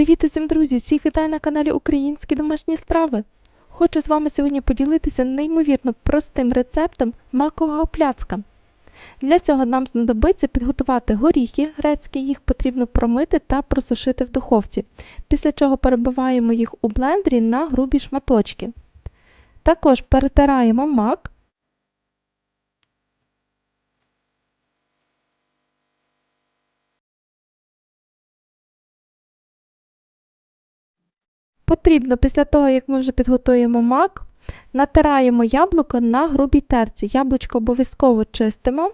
Привіт усім друзі! Всіх вітаю на каналі Українські домашні страви. Хочу з вами сьогодні поділитися неймовірно простим рецептом макового пляцка. Для цього нам знадобиться підготувати горіхи грецькі, їх потрібно промити та просушити в духовці, після чого перебиваємо їх у блендері на грубі шматочки. Також перетираємо мак. Потрібно після того, як ми вже підготуємо мак, натираємо яблуко на грубій терці. Яблучко обов'язково чистимо.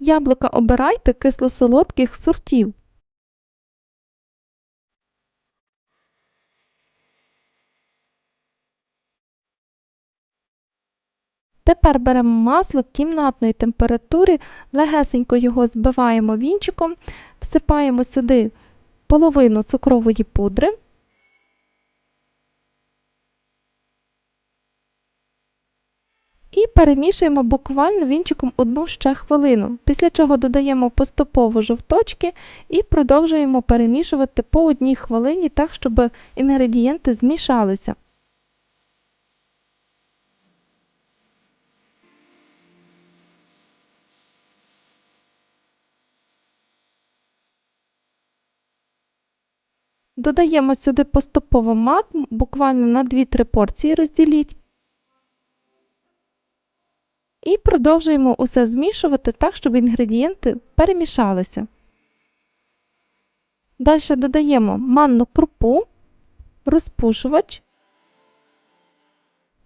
Яблука обирайте кисло-солодких сортів. Тепер беремо масло кімнатної температури, легесенько його збиваємо вінчиком, всипаємо сюди половину цукрової пудри. І перемішуємо буквально вінчиком одну ще хвилину, після чого додаємо поступово жовточки і продовжуємо перемішувати по одній хвилині так, щоб інгредієнти змішалися. Додаємо сюди поступово мак, буквально на 2-3 порції розділіть. І продовжуємо усе змішувати так, щоб інгредієнти перемішалися. Далі додаємо манну крупу, розпушувач,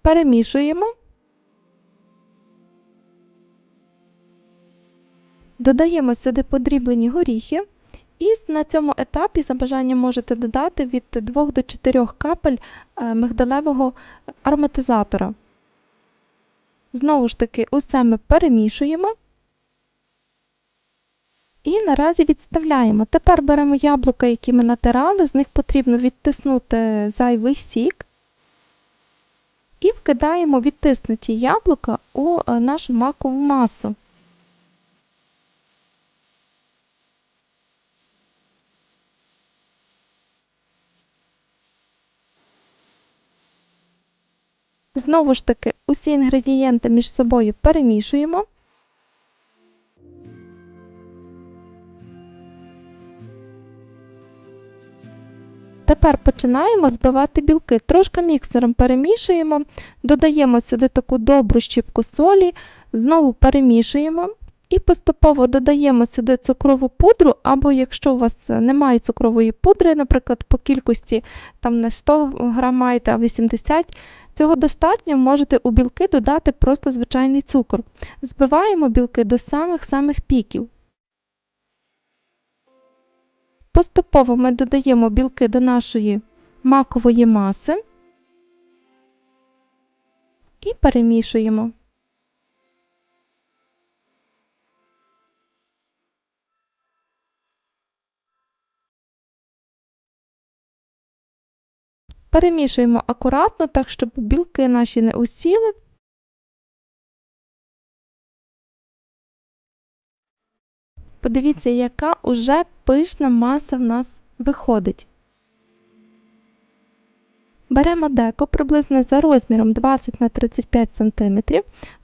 перемішуємо. Додаємо сюди подріблені горіхи. І на цьому етапі за бажанням можете додати від 2 до 4 капель мигдалевого ароматизатора. Знову ж таки, усе ми перемішуємо і наразі відставляємо. Тепер беремо яблука, які ми натирали, з них потрібно відтиснути зайвий сік. І вкидаємо відтиснуті яблука у нашу макову масу. Знову ж таки, усі інгредієнти між собою перемішуємо. Тепер починаємо збивати білки. Трошки міксером перемішуємо, додаємо сюди таку добру щіпку солі, знову перемішуємо і поступово додаємо сюди цукрову пудру, або якщо у вас немає цукрової пудри, наприклад, по кількості там не 100 грам маєте, а 80 Цього достатньо можете у білки додати просто звичайний цукор. Збиваємо білки до самих-самих піків. Поступово ми додаємо білки до нашої макової маси і перемішуємо. Перемішуємо акуратно, так, щоб білки наші не усіли. Подивіться, яка уже пишна маса в нас виходить. Беремо деко приблизно за розміром 20 на 35 см,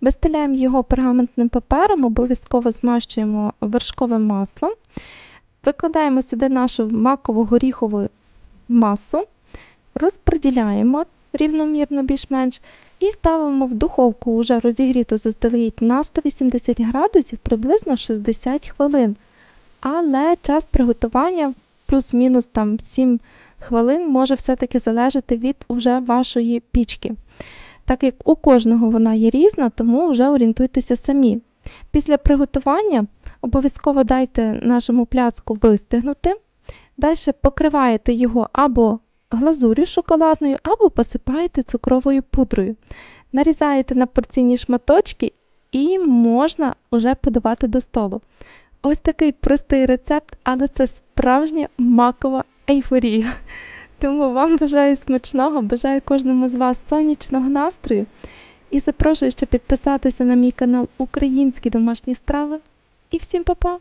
вистеляємо його пергаментним папером, обов'язково змащуємо вершковим маслом, викладаємо сюди нашу макову горіхову масу розподіляємо рівномірно більш-менш і ставимо в духовку вже розігріту заздалегідь на 180 градусів приблизно 60 хвилин. Але час приготування плюс-мінус там 7 хвилин може все-таки залежати від уже вашої пічки. Так як у кожного вона є різна, тому вже орієнтуйтеся самі. Після приготування обов'язково дайте нашому пляцку вистигнути. Далі покриваєте його або глазур'ю шоколадною або посипаєте цукровою пудрою. Нарізаєте на порційні шматочки і можна вже подавати до столу. Ось такий простий рецепт, але це справжня макова ейфорія. Тому вам бажаю смачного, бажаю кожному з вас сонячного настрою і запрошую ще підписатися на мій канал Українські домашні страви. І всім па-па!